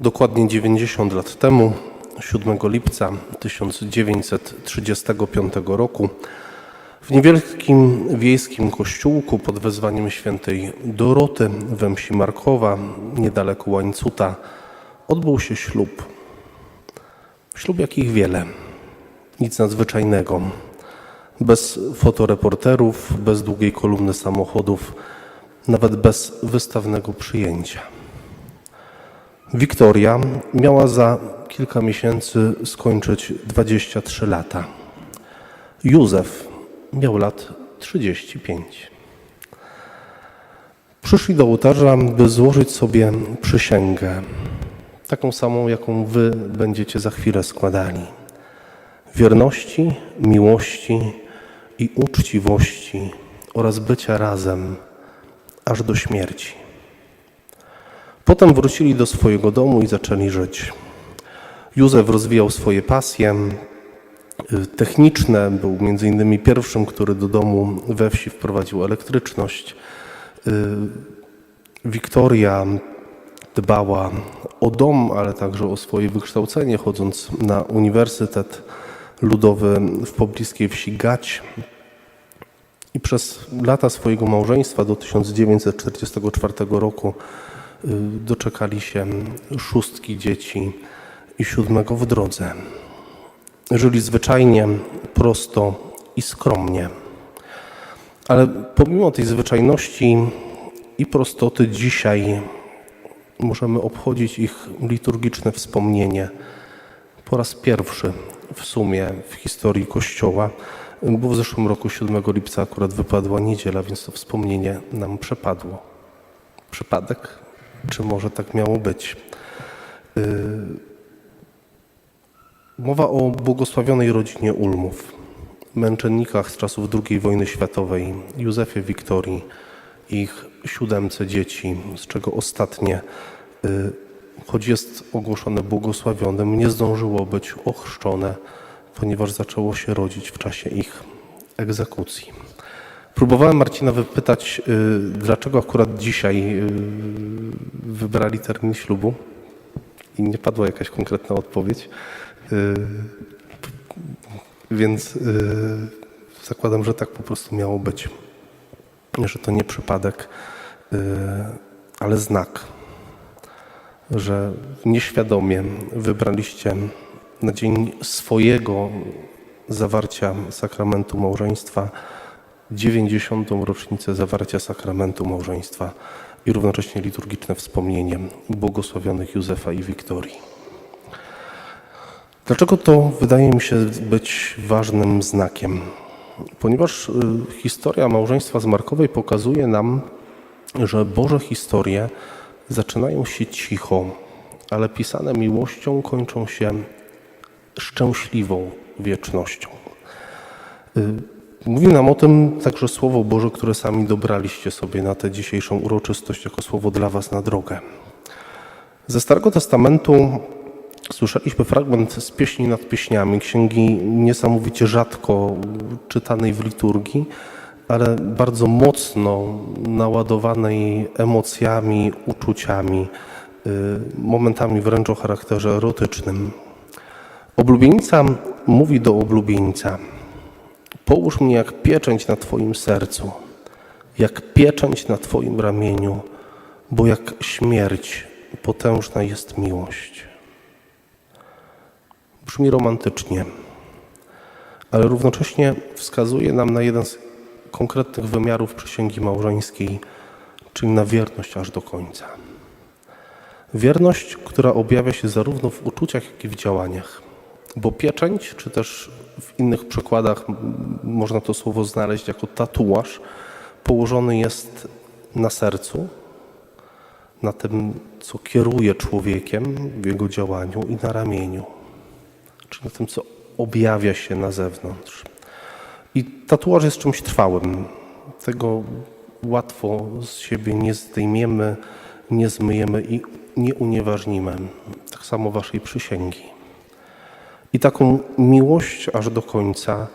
Dokładnie 90 lat temu, 7 lipca 1935 roku, w niewielkim wiejskim kościółku pod wezwaniem świętej Doroty we wsi Markowa, niedaleko Łańcuta, odbył się ślub. Ślub jakich wiele, nic nadzwyczajnego. Bez fotoreporterów, bez długiej kolumny samochodów, nawet bez wystawnego przyjęcia. Wiktoria miała za kilka miesięcy skończyć 23 lata. Józef miał lat 35. Przyszli do ołtarza, by złożyć sobie przysięgę, taką samą, jaką wy będziecie za chwilę składali. Wierności, miłości i uczciwości oraz bycia razem aż do śmierci. Potem wrócili do swojego domu i zaczęli żyć. Józef rozwijał swoje pasje y, techniczne, był między innymi pierwszym, który do domu we wsi wprowadził elektryczność. Y, Wiktoria dbała o dom, ale także o swoje wykształcenie, chodząc na Uniwersytet Ludowy w pobliskiej wsi Gać. I przez lata swojego małżeństwa do 1944 roku doczekali się szóstki dzieci i siódmego w drodze. Żyli zwyczajnie, prosto i skromnie. Ale pomimo tej zwyczajności i prostoty dzisiaj możemy obchodzić ich liturgiczne wspomnienie po raz pierwszy w sumie w historii Kościoła, bo w zeszłym roku 7 lipca akurat wypadła niedziela, więc to wspomnienie nam przepadło. Przypadek? Czy może tak miało być? Yy, Mowa o błogosławionej rodzinie Ulmów, męczennikach z czasów II wojny światowej, Józefie Wiktorii, ich siódemce dzieci, z czego ostatnie, y, choć jest ogłoszone błogosławionym, nie zdążyło być ochrzczone, ponieważ zaczęło się rodzić w czasie ich egzekucji. Próbowałem Marcina wypytać, y, dlaczego akurat dzisiaj y, wybrali termin ślubu i nie padła jakaś konkretna odpowiedź. Y, Więc zakładam, że tak po prostu miało być. Że to nie przypadek, ale znak, że nieświadomie wybraliście na dzień swojego zawarcia sakramentu małżeństwa 90. rocznicę zawarcia sakramentu małżeństwa i równocześnie liturgiczne wspomnienie błogosławionych Józefa i Wiktorii. Dlaczego to wydaje mi się być ważnym znakiem? Ponieważ y, historia małżeństwa z Markowej pokazuje nam, że Boże historie zaczynają się cicho, ale pisane miłością kończą się szczęśliwą wiecznością. Mówi nam o tym także Słowo Boże, które sami dobraliście sobie na tę dzisiejszą uroczystość jako słowo dla Was na drogę. Ze Starego Testamentu Słyszeliśmy fragment z pieśni nad pieśniami, księgi niesamowicie rzadko czytanej w liturgii, ale bardzo mocno naładowanej emocjami, uczuciami, y, momentami wręcz o charakterze erotycznym. Oblubienica mówi do oblubieńca: Połóż mnie jak pieczęć na Twoim sercu, jak pieczęć na Twoim ramieniu, bo jak śmierć potężna jest miłość. Brzmi romantycznie, ale równocześnie wskazuje nam na jeden z konkretnych wymiarów przysięgi małżeńskiej, czyli na wierność aż do końca. Wierność, która objawia się zarówno w uczuciach, jak i w działaniach. Bo pieczęć, czy też w innych przykładach można to słowo znaleźć jako tatuaż, położony jest na sercu, na tym, co kieruje człowiekiem w jego działaniu i na ramieniu czy na tym, co objawia się na zewnątrz. I tatuaż jest czymś trwałym. Tego łatwo z siebie nie zdejmiemy, nie zmyjemy i nie unieważnimy. Tak samo waszej przysięgi. I taką miłość aż do końca,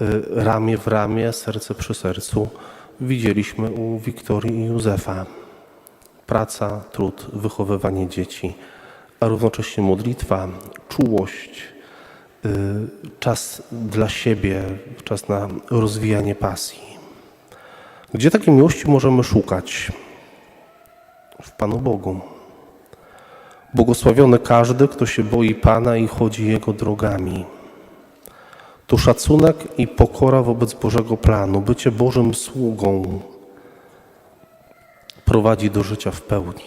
y, ramię w ramię, serce przy sercu, widzieliśmy u Wiktorii i Józefa. Praca, trud, wychowywanie dzieci, a równocześnie modlitwa, czułość, y, czas dla siebie, czas na rozwijanie pasji. Gdzie takiej miłości możemy szukać? W Panu Bogu. Błogosławiony każdy, kto się boi Pana i chodzi Jego drogami. To szacunek i pokora wobec Bożego planu, bycie Bożym sługą prowadzi do życia w pełni.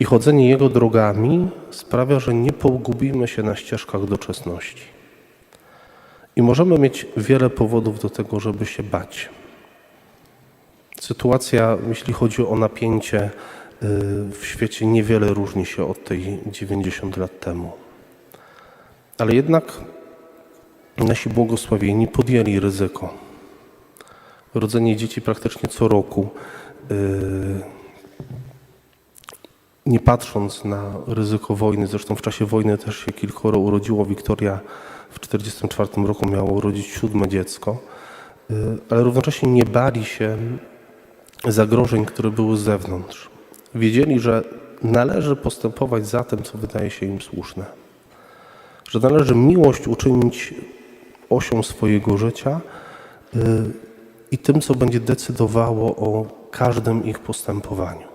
I chodzenie Jego drogami sprawia, że nie pogubimy się na ścieżkach doczesności. I możemy mieć wiele powodów do tego, żeby się bać. Sytuacja, jeśli chodzi o napięcie w świecie, niewiele różni się od tej 90 lat temu. Ale jednak nasi błogosławieni podjęli ryzyko. Rodzenie dzieci praktycznie co roku, y, nie patrząc na ryzyko wojny, zresztą w czasie wojny też się kilkoro urodziło. Wiktoria w 1944 roku miała urodzić siódme dziecko, y, ale równocześnie nie bali się zagrożeń, które były z zewnątrz. Wiedzieli, że należy postępować za tym, co wydaje się im słuszne. Że należy miłość uczynić osią swojego życia y, i tym, co będzie decydowało o każdym ich postępowaniu.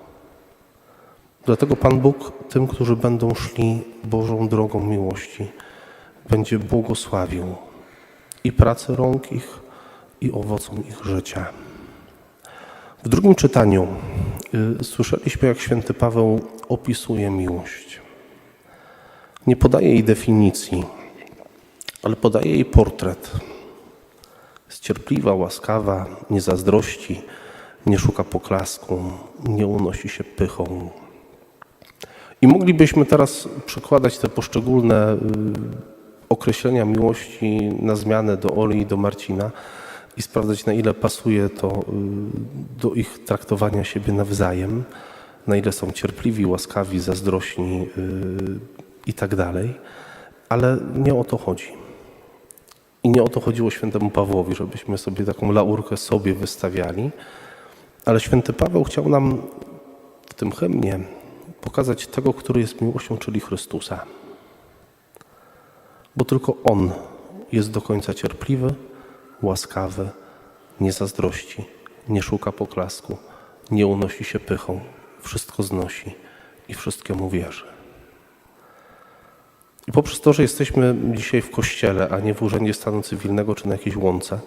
Dlatego Pan Bóg tym, którzy będą szli Bożą drogą miłości, będzie błogosławił i pracę rąk ich, i owocom ich życia. W drugim czytaniu słyszeliśmy, jak święty Paweł opisuje miłość. Nie podaje jej definicji, ale podaje jej portret. Jest cierpliwa, łaskawa, nie zazdrości, nie szuka poklasku, nie unosi się pychą. I moglibyśmy teraz przekładać te poszczególne y, określenia miłości na zmianę do Oli i do Marcina i sprawdzać, na ile pasuje to y, do ich traktowania siebie nawzajem, na ile są cierpliwi, łaskawi, zazdrośni y, i tak dalej. Ale nie o to chodzi. I nie o to chodziło świętemu Pawłowi, żebyśmy sobie taką laurkę sobie wystawiali, ale święty Paweł chciał nam w tym hymnie pokazać tego, który jest miłością, czyli Chrystusa. Bo tylko On jest do końca cierpliwy, łaskawy, nie zazdrości, nie szuka poklasku, nie unosi się pychą, wszystko znosi i wszystkiemu wierzy. I poprzez to, że jesteśmy dzisiaj w kościele, a nie w Urzędzie Stanu Cywilnego czy na jakiejś łące,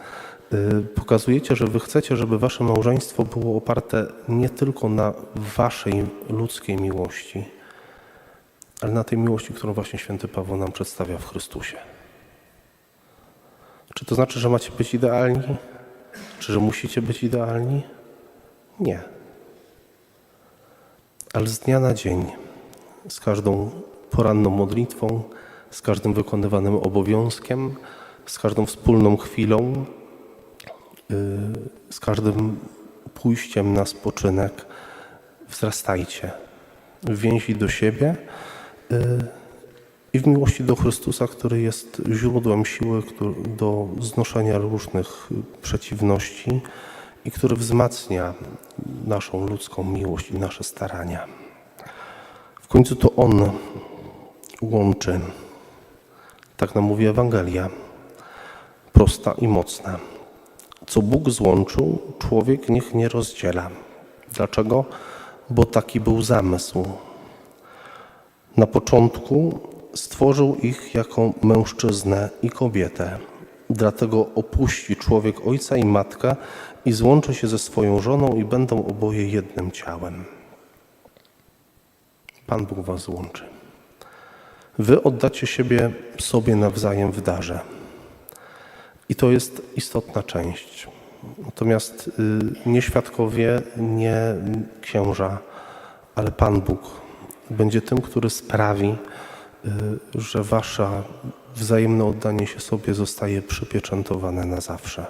y, pokazujecie, że wy chcecie, żeby wasze małżeństwo było oparte nie tylko na waszej ludzkiej miłości, ale na tej miłości, którą właśnie święty Paweł nam przedstawia w Chrystusie. Czy to znaczy, że macie być idealni? Czy że musicie być idealni? Nie. Ale z dnia na dzień, z każdą poranną modlitwą, z każdym wykonywanym obowiązkiem, z każdą wspólną chwilą, yy, z każdym pójściem na spoczynek, wzrastajcie w więzi do siebie yy, i w miłości do Chrystusa, który jest źródłem siły do znoszenia różnych przeciwności i który wzmacnia naszą ludzką miłość i nasze starania. W końcu to On łączy, tak nam mówi Ewangelia, prosta i mocna. Co Bóg złączył, człowiek niech nie rozdziela. Dlaczego? Bo taki był zamysł. Na początku stworzył ich jako mężczyznę i kobietę. Dlatego opuści człowiek ojca i matkę i złączy się ze swoją żoną i będą oboje jednym ciałem. Pan Bóg was złączy. Wy oddacie siebie sobie nawzajem w darze. I to jest istotna część. Natomiast y, nie świadkowie, nie księża, ale Pan Bóg będzie tym, który sprawi, że wasze wzajemne oddanie się sobie zostaje przypieczętowane na zawsze.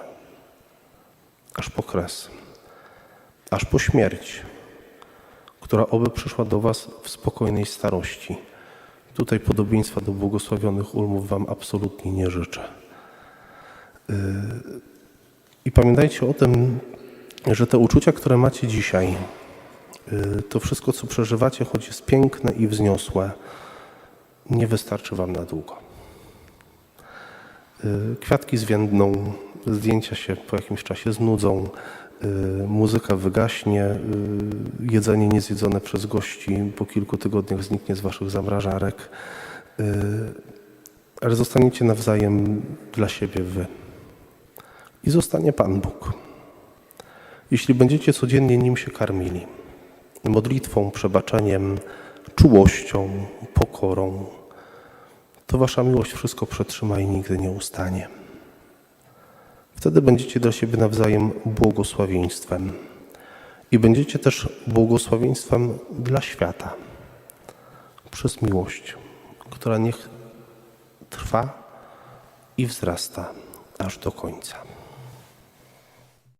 Aż po kres. Aż po śmierć, która oby przyszła do was w spokojnej starości. Tutaj podobieństwa do błogosławionych ulmów wam absolutnie nie życzę. Yy, I pamiętajcie o tym, że te uczucia, które macie dzisiaj, y, to wszystko, co przeżywacie, choć jest piękne i wzniosłe, nie wystarczy Wam na długo. Y, Kwiatki zwiędną, zdjęcia się po jakimś czasie znudzą, y, muzyka wygaśnie, y, jedzenie niezjedzone przez gości po kilku tygodniach zniknie z Waszych zamrażarek, ale zostaniecie nawzajem dla siebie Wy. I zostanie Pan Bóg. Jeśli będziecie codziennie Nim się karmili, modlitwą, przebaczeniem, czułością, pokorą, to wasza miłość wszystko przetrzyma i nigdy nie ustanie. Wtedy będziecie dla siebie nawzajem błogosławieństwem i będziecie też błogosławieństwem dla świata przez miłość, która niech trwa i wzrasta aż do końca.